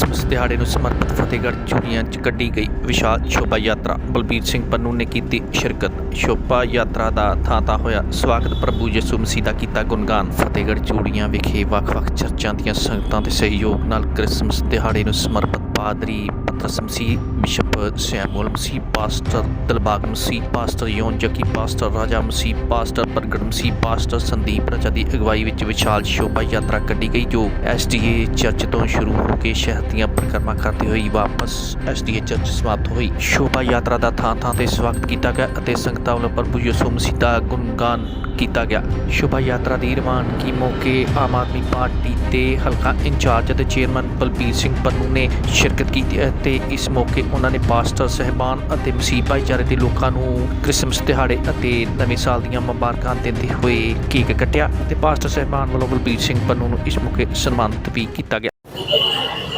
Christmas ਦਿਹਾੜੇ ਨੂੰ ਸਮਰਪਿਤ ਫਤਿਹਗੜ੍ਹ ਚੂੜੀਆਂ 'ਚ ਕੱਢੀ ਗਈ ਵਿਸ਼ਾਲ ਸ਼ੋਭਾ ਯਾਤਰਾ। ਬਲਬੀਰ ਸਿੰਘ ਪੰਨੂ ਨੇ ਕੀਤੀ ਸ਼ਿਰਕਤ। ਸ਼ੋਭਾ ਯਾਤਰਾ ਦਾ ਥਾਂ ਥਾਂ ਹੋਇਆ ਸਵਾਗਤ ਪ੍ਰਭੂ ਯਿਸੂ ਮਸੀਹ ਦਾ ਕੀਤਾ ਗੁਣਗਾਨ। ਫਤਿਹਗੜ੍ਹ ਚੂੜੀਆਂ ਵਿਖੇ ਵੱਖ-ਵੱਖ ਚਰਚਾਂ ਦੀਆਂ ਸੰਗਤਾਂ ਦੇ ਸਹਿਯੋਗ ਨਾਲ ਕ੍ਰਿਸਮਸ ਦਿਹਾੜੇ ਨੂੰ ਸਮਰਪਿਤ ਪਾਦਰੀ Patras Masih bishop Samuel Masih pastor Dilbag Masih pastor Yon Jakki pastor Raja Masih pastor ਪ੍ਰਗਟ ਮਸੀਹ ਪਾਸਟਰ ਸੰਦੀਪ ਰਜਾ ਦੀ ਅਗਵਾਈ ਵਿੱਚ ਵਿਸ਼ਾਲ ਸ਼ੋਭਾ ਯਾਤਰਾ ਕੱਢੀ ਗਈ, ਜੋ ਐਸਡੀਏ ਚਰਚ ਤੋਂ ਸ਼ੁਰੂ ਹੋ ਕੇ ਸ਼ਹਿਰ ਦੀਆਂ ਪਰਿਕਰਮਾ ਕਰਦੀ ਹੋਈ ਵਾਪਸ ਐਸਡੀਏ ਚਰਚ ਸਮਾਪਤ ਹੋਈ। ਸ਼ੋਭਾ ਯਾਤਰਾ ਦਾ ਥਾਂ ਥਾਂ ਤੇ ਸਵਾਗਤ ਕੀਤਾ ਗਿਆ ਅਤੇ ਸੰਗਤਾਂ ਵੱਲੋਂ ਪ੍ਰਭੂ ਯਿਸੂ ਮਸੀਹ ਦਾ ਗੁਣਗਾਨ ਕੀਤਾ ਗਿਆ। ਸ਼ੋਭਾ ਯਾਤਰਾ ਦੀ ਰਵਾਨਗੀ ਮੌਕੇ ਆਮ ਆਦਮੀ ਪਾਰਟੀ ਦੇ ਹਲਕਾ ਇੰਚਾਰਜ ਅਤੇ ਚੇਅਰਮੈਨ ਬਲਬੀਰ ਸਿੰਘ ਪੰਨੂ ਨੇ ਸ਼ਿਰਕਤ ਕੀਤੀ ਅਤੇ ਇਸ ਮੌਕੇ ਉਹਨਾਂ ਨੇ ਪਾਸਟਰ ਸਹਿਬਾਨ ਅਤੇ ਮਸੀਹ ਭਾਈਚਾਰੇ ਦੇ ਲੋਕਾਂ ਨੂੰ ਕ੍ਰਿਸਮਸ ਦਿਹਾੜੇ ਅਤੇ ਨਵੇਂ ਸਾਲ ਦੀਆਂ ਮੁਬਾਰਕਾਂ ਦਿੰਦੇ ਹੋਏ ਕੇਕ ਕੱਟਿਆ ਤੇ ਪਾਸਟਰ ਸਹਿਬਾਨ ਵੱਲੋਂ ਬਲਬੀਰ ਸਿੰਘ ਪੰਨੂ ਨੂੰ ਇਸ ਮੌਕੇ ਸਨਮਾਨਿਤ ਵੀ ਕੀਤਾ ਗਿਆ।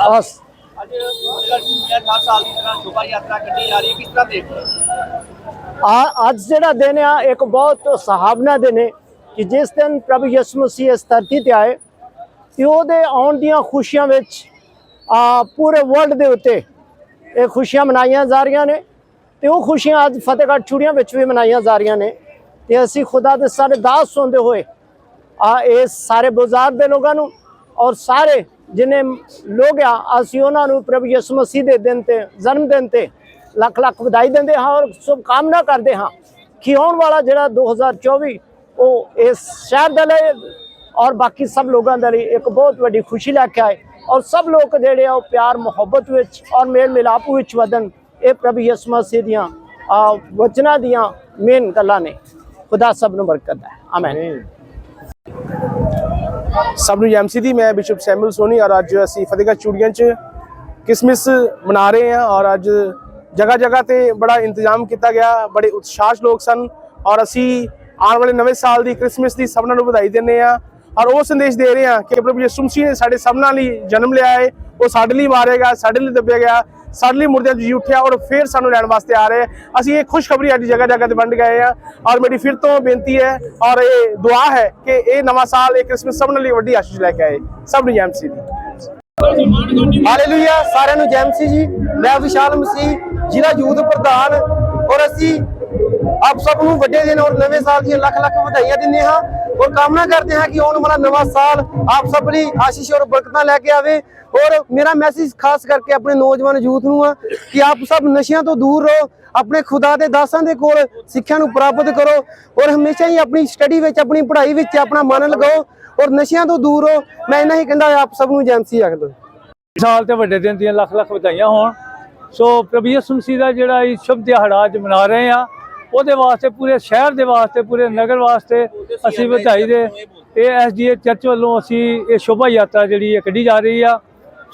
ਅੱਜ ਫਤਿਹਗੜ੍ਹ 18 ਸਾਲ ਦੀ ਤਰ੍ਹਾਂ ਸ਼ੋਭਾ ਯਾਤਰਾ ਕੱਢੀ ਜਾ ਰਹੀ ਹੈ। ਕਿਸ ਤਰ੍ਹਾਂ ਦੇਖਦੇ ਹੋ? ਆ ਅੱਜ ਜਿਹੜਾ ਦਿਨ ਆ ਇੱਕ ਬਹੁਤ ਸੁਹਾਵਣਾ ਦਿਨ ਹੈ ਕਿ ਜਿਸ ਦਿਨ ਪ੍ਰਭੂ ਯਿਸੂ ਮਸੀਹ ਇਸ ਧਰਤੀ ਤੇ ਆਏ ਤੇ ਉਹਦੇ ਆਉਣ ਦੀਆਂ ਖੁਸ਼ੀਆਂ ਵਿੱਚ ਆ ਪੂਰੇ ਵਰਲਡ ਦੇ ਉੱਤੇ ਇਹ ਖੁਸ਼ੀਆਂ ਮਨਾਈਆਂ ਜਾ ਰਹੀਆਂ ਨੇ ਤੇ ਉਹ ਖੁਸ਼ੀਆਂ ਅੱਜ ਫਤਿਹਗੜ੍ਹ ਚੂੜੀਆਂ ਵਿੱਚ ਵੀ ਮਨਾਈਆਂ ਜਾ ਰਹੀਆਂ ਨੇ ਤੇ ਅਸੀਂ ਖੁਦਾ ਦੇ ਸਾਰੇ ਦਾਸ ਸੁਣਦੇ ਹੋਏ ਆ ਇਹ ਸਾਰੇ ਬਾਜ਼ਾਰ ਦੇ ਲੋਕਾਂ ਨੂੰ ਔਰ ਸਾਰੇ ਜਿਨੇ ਲੋਕ ਆ, ਅਸੀਂ ਉਹਨਾਂ ਨੂੰ ਪ੍ਰਭੂ ਯਿਸੂ ਮਸੀਹ ਦੇ ਦਿਨ ਤੇ, ਜਨਮ ਦਿਨ ਤੇ ਲੱਖ ਲੱਖ ਵਧਾਈ ਦਿੰਦੇ ਹਾਂ ਔਰ ਸ਼ੁਭ ਕਾਮਨਾ ਕਰਦੇ ਹਾਂ ਕਿ ਆਉਣ ਵਾਲਾ ਜਿਹੜਾ 2024 ਉਹ ਇਸ ਸ਼ਹਿਰ ਦੇ ਲਈ ਔਰ ਬਾਕੀ ਸਭ ਲੋਕਾਂ ਦੇ ਲਈ ਇੱਕ ਬਹੁਤ ਵੱਡੀ ਖੁਸ਼ੀ ਲੈ ਕੇ ਆਏ। ਔਰ ਸਭ ਲੋਕ ਜਿਹੜੇ ਆ ਉਹ ਪਿਆਰ, ਮੁਹੱਬਤ ਵਿੱਚ ਔਰ ਮੇਲ ਮਿਲਾਪ ਵਿੱਚ ਵਧਣ। ਇਹ ਪ੍ਰਭੂ ਯਿਸੂ ਮਸੀਹ ਦੀਆਂ ਵਚਨਾਂ ਦੀਆਂ ਮੇਨ ਗੱਲਾਂ ਨੇ। ਖੁਦਾ ਸਭ ਨੂੰ ਬਰਕਤ ਹੈ। ਆਮੀਨ ਸਭ ਨੂੰ ਐਮਸੀ ਦੀ, ਮੈਂ ਬਿਸ਼ਪ ਸੈਮੂਅਲ ਸੋਨੀ ਔਰ ਅੱਜ ਅਸੀਂ ਫਤਿਹਗੜ੍ਹ ਚੂੜੀਆਂ 'ਚ ਕ੍ਰਿਸਮਸ ਮਨਾ ਰਹੇ ਹਾਂ ਔਰ ਅੱਜ ਜਗ੍ਹਾ ਜਗ੍ਹਾ ਤੇ ਬੜਾ ਇੰਤਜ਼ਾਮ ਕੀਤਾ ਗਿਆ, ਬੜੇ ਉਤਸ਼ਾਹ ਲੋਕ ਸਨ ਔਰ ਅਸੀਂ ਆਉਣ ਵਾਲੇ ਨਵੇਂ ਸਾਲ ਦੀ ਕ੍ਰਿਸਮਸ ਦੀ ਸਭਨਾਂ ਨੂੰ ਵਧਾਈ ਦਿੰਦੇ ਹਾਂ। ਔਰ ਉਹ ਸੰਦੇਸ਼ ਦੇ ਰਹੇ ਹਾਂ ਕਿ ਪ੍ਰਭੂ ਯਿਸੂ ਮਸੀਹ ਨੇ ਸਾਡੇ ਸਭਨਾਂ ਲਈ ਜਨਮ ਲਿਆ ਹੈ, ਉਹ ਸਾਡੇ ਲਈ ਮਾਰੇਗਾ ਸਾਡੇ ਲਈ ਦੱਬਿਆ ਗਿਆ, ਸਾਡੇ ਲਈ ਮੁਰਦਿਆਂ 'ਚ ਜੀ ਉੱਠਿਆ ਔਰ ਫਿਰ ਸਾਨੂੰ ਲੈਣ ਵਾਸਤੇ ਆ ਰਹੇ ਅਸੀਂ ਇਹ ਖੁਸ਼ਖਬਰੀ ਅੱਜ ਜਗ੍ਹਾ ਜਗ੍ਹਾ ਤੇ ਵੰਡ ਗਏ ਆ ਔਰ ਮੇਰੀ ਫਿਰ ਤੋਂ ਬੇਨਤੀ ਹੈ ਔਰ ਇਹ ਦੁਆ ਹੈ ਕਿ ਇਹ ਨਵਾਂ ਸਾਲ, ਇਹ ਕ੍ਰਿਸਮਸ ਸਭ ਲਈ ਵੱਡੀ ਆਸ਼ੀਸ਼ ਲੈ ਕੇ ਆਏ। ਸਭ ਨੂੰ ਐਮਸੀ ਦੀ। ਹਾਲੇਲੂਇਆ, ਸਾਰਿਆਂ ਨੂੰ ਜੈ ਮਸੀਹ ਜੀ। ਮੈਂ ਵਿਸ਼ਾਲ ਮਸੀਹ, ਜ਼ਿਲ੍ਹਾ ਯੂਥ ਪ੍ਰਧਾਨ ਔਰ ਅਸੀਂ ਆਪ ਸਭ ਨੂੰ ਵੱਡੇ ਦਿਨ ਔਰ ਨਵੇਂ ਸਾਲ ਦੀਆਂ ਲੱਖ ਲੱਖ ਵਧਾਈਆਂ ਦਿੰਦੇ ਹਾਂ। ਔਰ ਕਾਮਨਾ ਕਰਦੇ ਹਾਂ ਕਿ ਆਉਣ ਵਾਲਾ ਨਵਾਂ ਸਾਲ ਆਪ ਸਭ ਲਈ ਆਸ਼ੀਸ਼ ਔਰ ਬਰਕਤਾਂ ਲੈ ਕੇ ਆਵੇ। ਔਰ ਮੇਰਾ ਮੈਸੇਜ ਖਾਸ ਕਰਕੇ ਆਪਣੇ ਨੌਜਵਾਨ ਯੂਥ ਨੂੰ ਆ ਕਿ ਆਪ ਸਭ ਨਸ਼ਿਆਂ ਤੋਂ ਦੂਰ ਰਹੋ, ਆਪਣੇ ਖੁਦਾ ਦੇ ਦਾਸਾਂ ਦੇ ਕੋਲ ਸਿੱਖਿਆ ਨੂੰ ਪ੍ਰਾਪਤ ਕਰੋ ਔਰ ਹਮੇਸ਼ਾ ਹੀ ਆਪਣੀ ਸਟੱਡੀ ਵਿੱਚ, ਆਪਣੀ ਪੜ੍ਹਾਈ ਵਿੱਚ ਆਪਣਾ ਮਨ ਲਗਾਓ ਔਰ ਨਸ਼ਿਆਂ ਤੋਂ ਦੂਰ ਰਹੋ। ਮੈਂ ਇਹਨਾਂ ਹੀ ਕਹਿੰਦਾ, ਆਪ ਸਭ ਨੂੰ ਜੈਮਸੀ ਆਖ ਸਾਲ ਤੇ ਵੱਡੇ ਦਿਨ ਦੀਆਂ ਲੱਖ ਲੱਖ ਵਧਾਈਆਂ ਹੋਣ। ਸੋ ਪ੍ਰਭੂ ਯਿਸੂ ਮਸੀਹ ਦਾ ਜਿਹੜਾ ਇਹ ਸ਼ੁਭ ਦਿਹਾੜਾ ਅੱਜ ਮਨਾ ਰਹੇ ਆ ਉਹਦੇ ਵਾਸਤੇ ਪੂਰੇ ਸ਼ਹਿਰ ਦੇ ਵਾਸਤੇ ਪੂਰੇ ਨਗਰ ਵਾਸਤੇ ਅਸੀਂ ਵਧਾਈ ਦੇ। ਇਹ ਐਸਡੀਏ ਚਰਚ ਵੱਲੋਂ ਅਸੀਂ ਇਹ ਸ਼ੋਭਾ ਯਾਤਰਾ ਜਿਹੜੀ ਹੈ ਕੱਢੀ ਜਾ ਰਹੀ ਆ।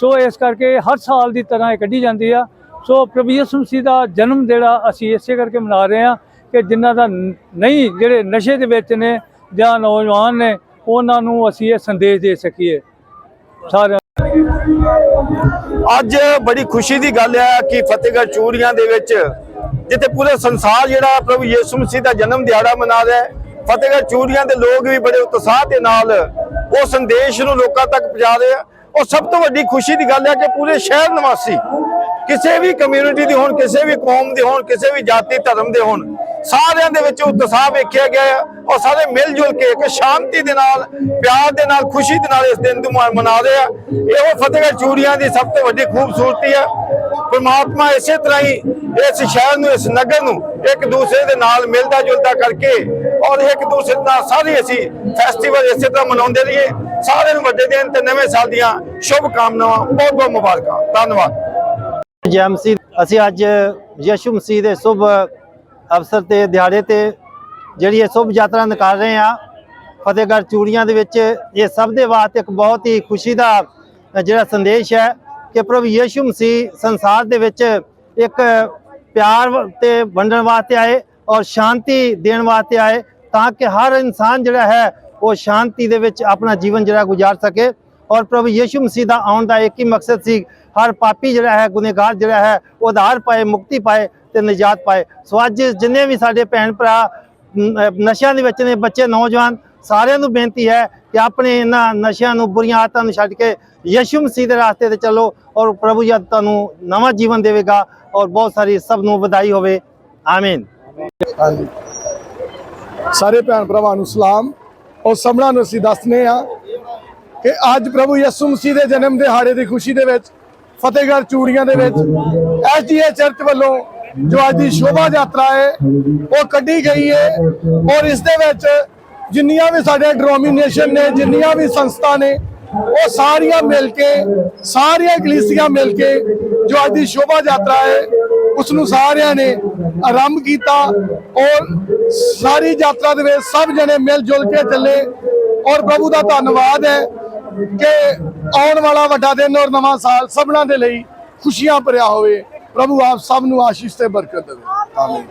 ਸੋ ਇਸ ਕਰਕੇ ਹਰ ਸਾਲ ਦੀ ਤਰ੍ਹਾਂ ਇਹ ਕੱਢੀ ਜਾਂਦੀ ਆ। ਸੋ ਪ੍ਰਭੂ ਯਿਸੂ ਮਸੀਹ ਦਾ ਜਨਮ ਜਿਹੜਾ ਅਸੀਂ ਇਸੇ ਕਰਕੇ ਮਨਾ ਰਹੇ ਆ ਕਿ ਜਿਨ੍ਹਾਂ ਦਾ ਨਹੀਂ ਜਿਹੜੇ ਨਸ਼ੇ ਦੇ ਵਿੱਚ ਨੇ ਜਾਂ ਨੌਜਵਾਨ ਨੇ ਉਹਨਾਂ ਨੂੰ ਅਸੀਂ ਇਹ ਸੰਦੇਸ਼ ਦੇ ਸਕੀਏ। ਸਾਰਿਆਂ ਅੱਜ ਬੜੀ ਖੁਸ਼ੀ ਦੀ ਗੱਲ ਹੈ ਕਿ ਫਤਿਹਗੜ੍ਹ ਚੂੜੀਆਂ ਦੇ ਵਿੱਚ ਜਿੱਥੇ ਪੂਰੇ ਸੰਸਾਰ ਜਿਹੜਾ ਪ੍ਰਭੂ ਯਿਸੂ ਮਸੀਹ ਦਾ ਜਨਮ ਦਿਹਾੜਾ ਮਨਾ ਰਿਹਾ ਹੈ, ਫਤਿਹਗੜ੍ਹ ਚੂੜੀਆਂ ਦੇ ਲੋਕ ਵੀ ਬੜੇ ਉਤਸ਼ਾਹ ਦੇ ਨਾਲ ਉਹ ਸੰਦੇਸ਼ ਨੂੰ ਲੋਕਾਂ ਤੱਕ ਪਹੁੰਚਾ ਰਹੇ ਆ। ਔਰ ਸਭ ਤੋਂ ਵੱਡੀ ਖੁਸ਼ੀ ਦੀ ਗੱਲ ਹੈ ਕਿ ਪੂਰੇ ਸ਼ਹਿਰ ਨਿਵਾਸੀ ਕਿਸੇ ਵੀ ਕਮਿਊਨਿਟੀ ਦੇ ਹੋਣ, ਕਿਸੇ ਵੀ ਕੌਮ ਦੇ ਹੋਣ, ਕਿਸੇ ਵੀ ਜਾਤੀ, ਧਰਮ ਦੇ ਹੋਣ, ਸਾਰਿਆਂ ਦੇ ਵਿੱਚ ਉਤਸ਼ਾਹ ਵੇਖਿਆ ਗਿਆ ਹੈ ਔਰ ਸਾਰੇ ਮਿਲ ਜੁਲ ਕੇ ਇੱਕ ਸ਼ਾਂਤੀ ਦੇ ਨਾਲ, ਪਿਆਰ ਦੇ ਨਾਲ, ਖੁਸ਼ੀ ਦੇ ਨਾਲ ਇਸ ਦਿਨ ਨੂੰ ਮਨਾ ਰਹੇ ਆ। ਇਹੋ ਫਤਿਹਗੜ੍ਹ ਚੂੜੀਆਂ ਦੀ ਸਭ ਤੋਂ ਵੱਡੀ ਖੂਬਸੂਰਤੀ ਹੈ। ਪਰਮਾਤਮਾ ਇਸੇ ਤਰ੍ਹਾਂ ਹੀ ਇਸ ਸ਼ਹਿਰ ਨੂੰ, ਇਸ ਨਗਰ ਨੂੰ ਇੱਕ ਦੂਸਰੇ ਦੇ ਨਾਲ ਮਿਲਦਾ ਜੁਲਦਾ ਕਰਕੇ ਔਰ ਇੱਕ ਦੂਸਰੇ ਨਾਲ ਸਾਰੇ ਅਸੀਂ ਫੈਸਟੀਵਲ ਇਸੇ ਤਰ੍ਹਾਂ ਮਨਾਉਂਦੇ ਰਹੀਏ। ਸਾਰਿਆਂ ਨੂੰ ਵੱਡੇ ਦਿਨ ਤੇ ਨਵੇਂ ਸਾਲ ਦੀਆਂ ਸ਼ੁਭ ਕਾਮਨਾਵਾਂ ਬਹੁਤ ਬਹੁਤ ਮੁਬਾਰਕਾਂ। ਧੰਨਵਾਦ। ਜੈ ਅਸੀਂ ਅੱਜ ਯਸ਼ੂ ਮਸੀਹ ਦੇ ਸ਼ੁਭ ਅਵਸਰ ਤੇ, ਦਿਹਾੜੇ ਤੇ ਜਿਹੜੀ ਇਹ ਸ਼ੁਭ ਯਾਤਰਾ ਨਿਕਾਲ ਰਹੇ ਆ ਫਤਿਹਗੜ੍ਹ ਚੂੜੀਆਂ ਦੇ ਵਿੱਚ, ਇਹ ਸਭ ਦੇ ਵਾਸਤੇ ਇੱਕ ਬਹੁਤ ਹੀ ਖੁਸ਼ੀ ਦਾ ਜਿਹੜਾ ਸੰਦੇਸ਼ ਹੈ ਕਿ ਪ੍ਰਭੂ ਯਿਸੂ ਮਸੀਹ ਸੰਸਾਰ ਦੇ ਵਿੱਚ ਇੱਕ ਪਿਆਰ ਵ- ਤੇ ਵੰਡਣ ਵਾਸਤੇ ਆਏ ਔਰ ਸ਼ਾਂਤੀ ਦੇਣ ਵਾਸਤੇ ਆਏ ਤਾਂ ਕਿ ਹਰ ਇਨਸਾਨ ਜਿਹੜਾ ਹੈ ਉਹ ਸ਼ਾਂਤੀ ਦੇ ਵਿੱਚ ਆਪਣਾ ਜੀਵਨ ਜਿਹੜਾ ਗੁਜ਼ਾਰ ਸਕੇ। ਔਰ ਪ੍ਰਭੂ ਯਿਸੂ ਮਸੀਹ ਦਾ ਆਉਣ ਦਾ ਇੱਕ ਹੀ ਮਕਸਦ ਸੀ, ਹਰ ਪਾਪੀ ਜਿਹੜਾ ਹੈ, ਗੁਨੇਗਾਰ ਜਿਹੜਾ ਹੈ, ਉਹ ਉਧਾਰ ਪਾਏ, ਮੁਕਤੀ ਪਾਏ ਤੇ ਨਿਜਾਤ ਪਾਏ। ਸੋ ਅੱਜ ਜਿੰਨੇ ਵੀ ਸਾਡੇ ਭੈਣ ਭਰਾ ਨਸ਼ਿਆਂ ਦੇ ਵਿੱਚ ਨੇ, ਬੱਚੇ, ਨੌਜਵਾਨ, ਸਾਰਿਆਂ ਨੂੰ ਬੇਨਤੀ ਹੈ ਕਿ ਆਪਣੇ ਇਹਨਾਂ ਨਸ਼ਿਆਂ ਨੂੰ, ਬੁਰੀਆਂ ਆਦਤਾਂ ਨੂੰ ਛੱਡ ਕੇ ਯਿਸੂ ਮਸੀਹ ਦੇ ਰਾਸਤੇ ਤੇ ਚੱਲੋ ਔਰ ਪ੍ਰਭੂ ਜੀ ਤੁਹਾਨੂੰ ਨਵਾਂ ਜੀਵਨ ਦੇਵੇਗਾ। ਔਰ ਬਹੁਤ ਸਾਰੀ ਸਭ ਨੂੰ ਵਧਾਈ ਹੋਵੇ ਆਮੀਨ ਸਾਰੇ ਭੈਣ ਭਰਾਵਾਂ ਨੂੰ ਸਲਾਮ ਔਰ ਸਭਨਾਂ ਨੂੰ ਅਸੀਂ ਦੱਸਨੇ ਆ ਕਿ ਅੱਜ ਪ੍ਰਭੂ ਯਿਸੂ ਮਸੀਹ ਦੇ ਜਨਮ ਦਿਹਾੜੇ ਦੀ ਖੁਸ਼ੀ ਦੇ ਵਿੱਚ ਫਤਿਹਗੜ੍ਹ ਚੂੜੀਆਂ ਦੇ ਵਿੱਚ ਐਸਡੀਏ ਚਰਚ ਵੱਲੋਂ ਜੋ ਅੱਜ ਦੀ ਸ਼ੋਭਾ ਯਾਤਰਾ ਹੈ ਉਹ ਕੱਢੀ ਗਈ ਹੈ ਔਰ ਇਸ ਦੇ ਵਿੱਚ ਜਿੰਨੀਆਂ ਵੀ ਸਾਡੇ ਡਿਨੋਮੀਨੇਸ਼ਨ ਨੇ ਜਿੰਨੀਆਂ ਵੀ ਸੰਸਥਾ ਨੇ ਉਹ ਸਾਰੀਆਂ ਮਿਲ ਕੇ, ਸਾਰੀਆਂ ਕਲੀਸੀਆਂ ਮਿਲ ਕੇ ਜੋ ਅੱਜ ਦੀ ਸ਼ੋਭਾ ਯਾਤਰਾ ਹੈ ਉਸ ਨੂੰ ਸਾਰਿਆਂ ਨੇ ਆਰੰਭ ਕੀਤਾ ਔਰ ਸਾਰੀ ਯਾਤਰਾ ਦੇ ਵਿੱਚ ਸਭ ਜਣੇ ਮਿਲ ਜੁਲ ਕੇ ਚੱਲੇ ਔਰ ਪ੍ਰਭੂ ਦਾ ਧੰਨਵਾਦ ਹੈ ਕਿ ਆਉਣ ਵਾਲਾ ਵੱਡਾ ਦਿਨ ਔਰ ਨਵਾਂ ਸਾਲ ਸਭਨਾਂ ਦੇ ਲਈ ਖੁਸ਼ੀਆਂ ਭਰਿਆ ਹੋਵੇ। ਪ੍ਰਭੂ ਆਪ ਸਭ ਨੂੰ ਆਸ਼ੀਸ਼ ਤੇ ਬਰਕਤ ਦੇਵੇ। ਆਮੀਨ।